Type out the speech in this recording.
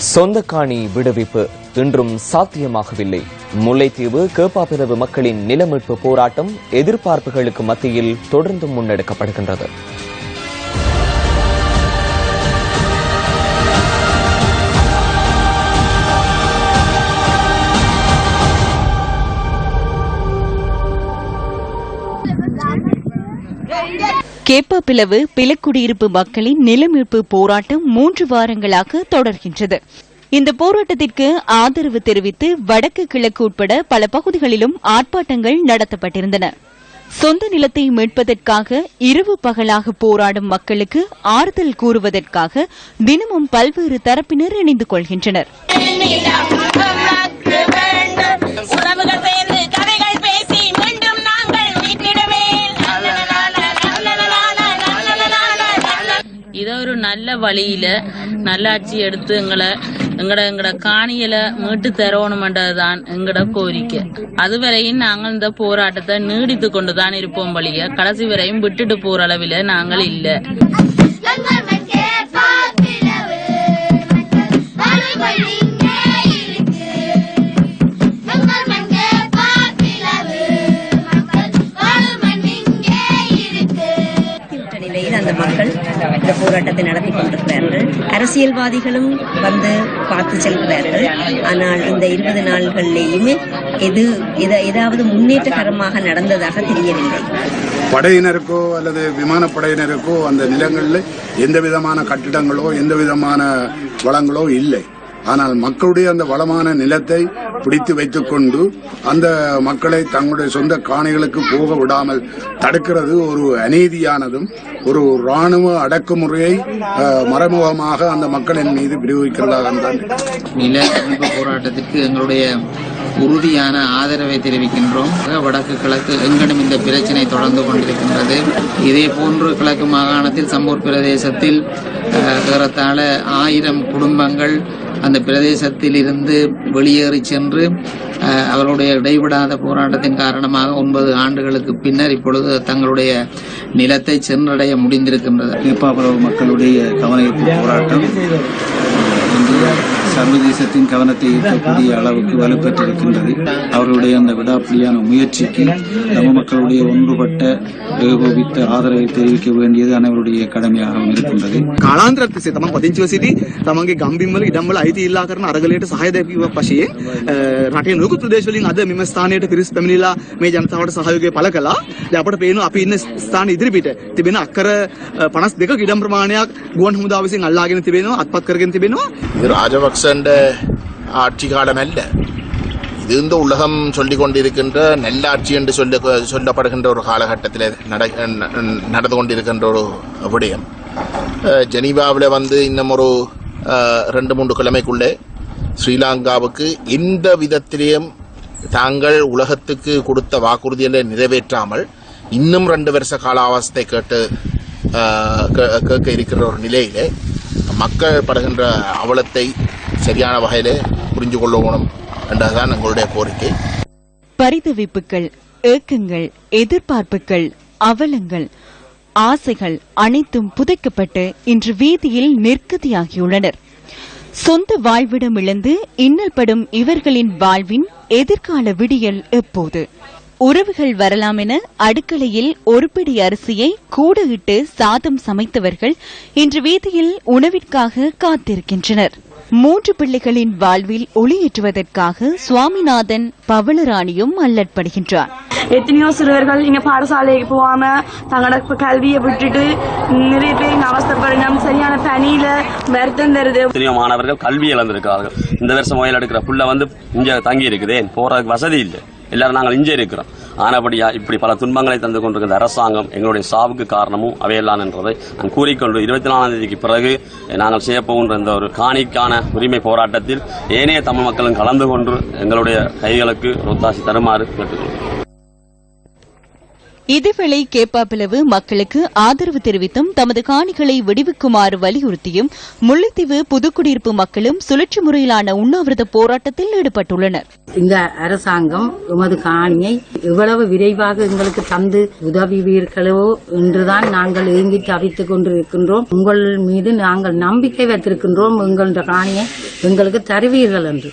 சொந்த காணி விடுவிப்பு இன்றும் சாத்தியமாகவில்லை. முல்லைத்தீவு கேப்பாப்பிரவு மக்களின் நிலமீட்பு போராட்டம் எதிர்பார்ப்புகளுக்கு மத்தியில் தொடர்ந்து முன்னெடுக்கப்படுகின்றது. கேப்பப்பிளவு பிலக்குடியிருப்பு மக்களின் நிலமீட்பு போராட்டம் மூன்று வாரங்களாக தொடர்கின்றது. இந்த போராட்டத்திற்கு ஆதரவு தெரிவித்து வடக்கு கிழக்கு உட்பட பல பகுதிகளிலும் ஆர்ப்பாட்டங்கள் நடத்தப்பட்டிருந்தன. சொந்த நிலத்தை மீட்பதற்காக இரவு பகலாக போராடும் மக்களுக்கு ஆறுதல் கூறுவதற்காக தினமும் பல்வேறு தரப்பினர் இணைந்து கொள்கின்றனர். வழியில நல்லாட்சி எடுத்து எங்களை எங்கட எங்கட காணியில மீட்டு தரணுமென்றதுதான் எங்கட கோரிக்கை. அதுவரையும் நாங்கள் இந்த போராட்டத்தை நீடித்து கொண்டுதான் இருப்போம் வழிய. கடைசி வரையும் விட்டுட்டு போற அளவில நாங்கள் இல்லை. போராட்டத்தை நடத்தி கொண்டிருக்கிறார்கள். அரசியல்வாதிகளும் வந்து பார்த்து செல்கிறார்கள். ஆனால் இந்த இருபது நாள்களிலேயுமே எது ஏதாவது முன்னேற்றகரமாக நடந்ததாக தெரியவில்லை. படையினருக்கோ அல்லது விமானப்படையினருக்கோ அந்த நிலங்களில் எந்த விதமான கட்டிடங்களோ எந்த விதமான வளங்களோ இல்லை. ஆனால் மக்களுடைய அந்த வளமான நிலத்தை பிடித்து வைத்துக்கொண்டு அந்த மக்களை தங்களுடைய சொந்த காணிகளுக்கு போக விடாமல் தடுக்கிறது ஒரு அநீதியானதும் ஒரு ராணுவ அடக்குமுறையை மறைமுகமாக அந்த மக்களின் மீது பிரயோகிக்கிறதாக தான் நில மீட்பு போராட்டத்திற்கு எங்களுடைய உறுதியான ஆதரவை தெரிவிக்கின்றோம். வடக்கு கிழக்கு எங்கனும் இந்த பிரச்சினை தொடர்ந்து கொண்டிருக்கின்றது. இதே போன்று கிழக்கு மாகாணத்தில் சம்பூர் பிரதேசத்தில் ஏறத்தாழ ஆயிரம் குடும்பங்கள் அந்த பிரதேசத்தில் இருந்து வெளியேறி சென்று அவர்களுடைய இடைவிடாத போராட்டத்தின் காரணமாக ஒன்பது ஆண்டுகளுக்கு பின்னர் இப்பொழுது தங்களுடைய நிலத்தை சென்றடைய முடிந்திருக்கின்றது. கேப்பாபுரவு மக்களுடைய கவன ஈர்ப்பு போராட்டம் சர்வதேசத்தின் கவனத்தை ஈர்க்கக்கூடிய அளவுக்கு வலுப்பெற்றிருக்கின்றது அவர்களுடைய அந்த விடாப்பிடியான முயற்சிக்கு தமிழ் மக்களுடைய ஒன்றுபட்ட ஏகோபித்த ஆதரவை தெரிவிக்க வேண்டியது அனைவருடைய கடமையாகவும் இருக்கின்றது කාලාන්තරයක් තිස්සේ තමන් පදිංචිව සිටි තමන්ගේ ගම්බිම්වල ඉඩම්වල අයිති ඉල්ලා කරන අරගලයට සහාය දැක්වීම වශයෙන් අ, රටේ නොයෙකුත් ප්‍රදේශවලින් අද මෙම ස්ථානයට පිරිස් පැමිණිලා මේ ජනතාවට සහයෝගය පළ කළා. දැන් අපට පේනවා අපි ඉන්න ස්ථාන ඉදිරිපිට තිබෙන අක්කර 52ක ඉඩම් ප්‍රමාණයක් ගුවන් හමුදාව විසින් අල්ලාගෙන තිබෙනවා අත්පත් කරගෙන තිබෙනවා. இது ராஜபக்சண்ட ஆட்சி காலம் அல்ல இது இந்த உலகம் சொல்லிக் கொண்டிருக்கின்ற நல்லாட்சி என்று சொல்ல சொல்லப்படுகின்ற ஒரு காலகட்டத்தில் நட ந- நடந்து கொண்டிருக்கின்ற ஒரு விடயம் ஜெனீவாவில் வந்து இன்னும் ஒரு ரெண்டு மூன்று கிழமைக்குள்ளே ஸ்ரீலங்காவுக்கு எந்த விதத்திலேயும் தாங்கள் உலகத்துக்கு கொடுத்த வாக்குறுதிகளை நிறைவேற்றாமல் இன்னும் ரெண்டு வருஷ கால அவஸ்தை கேட்டு கேட்க இருக்கிற ஒரு நிலையிலே மக்கள் படுகின்ற அவலத்தை சரியான வகையிலே புரிஞ்சு கொள்ளணும் என்றதுதான் எங்களுடைய கோரிக்கை. பரிதவிப்புகள் ஏக்கங்கள் எதிர்பார்ப்புகள் அவலங்கள் ஆசைகள் அனைத்தும் புதைக்கப்பட்டு இன்று வீதியில் நிற்கதியாகியுள்ளனர். சொந்த வாழ்விடம் இழந்து இன்னல்படும் இவர்களின் வாழ்வின் எதிர்கால விடியல் எப்போது? உறவுகள் வரலாம் என அடுக்கலையில் ஒரு பிடி அரிசியை கூட இட்டு சாதம் சமைத்தவர்கள் இன்று வீதியில் உணவிற்காக காத்திருக்கின்றனர். மூன்று பிள்ளைகளின் வாழ்வில் ஒளியேற்றுவதற்காக சுவாமிநாதன் பவளராணியும் அல்லற்படுகின்றார். எத்தனையோ சிறுவர்கள் இங்க பாடசாலைக்கு போகாம தங்களோட கல்வியை விட்டுட்டு நிறைய பேர் இங்க அவஸ்தப்படுங்க சரியான பனியில வருத்தம் தருது. எத்தனையோ மாணவர்கள் கல்வி இழந்திருக்கிறார்கள். இந்த வருஷம் முயல் எடுக்கிற புள்ள வந்து இங்க தங்கி இருக்குதே போறதுக்கு வசதி இல்லை. எல்லாரும் நாங்கள் இங்கே இருக்கிறோம். ஆனபடியா இப்படி பல துன்பங்களை தந்து கொண்டிருக்கிற அரசாங்கம் எங்களுடைய சாவுக்கு காரணமும் அவையெல்லாம் என்றதை நான் கூறிக்கொண்டு இருபத்தி நாலாம் தேதிக்கு பிறகு நாங்கள் செய்யப்போகின்ற இந்த ஒரு காணிக்கான உரிமை போராட்டத்தில் ஏனைய தமிழ் மக்களும் கலந்து கொண்டு எங்களுடைய கைகளுக்கு ஒத்தாசி தருமாறு கேட்டுக்கொள்கிறோம். இதேவேளை கேப்பாப்பிளவு மக்களுக்கு ஆதரவு தெரிவித்தும் தமது காணிகளை விடுவிக்குமாறு வலியுறுத்தியும் முல்லைத்தீவு புதுக்குடியிருப்பு மக்களும் சுழற்சி முறையிலான உண்ணாவிரத போராட்டத்தில் ஈடுபட்டுள்ளனர். இந்த அரசாங்கம் எமது காணியை எவ்வளவு விரைவாக எங்களுக்கு தந்து உதவுவீர்களோ என்றுதான் நாங்கள் ஏங்கி தவித்துக் கொண்டிருக்கின்றோம். உங்கள் மீது நாங்கள் நம்பிக்கை வைத்திருக்கின்றோம். எங்களுடைய காணியை எங்களுக்கு தருவீர்கள் என்று.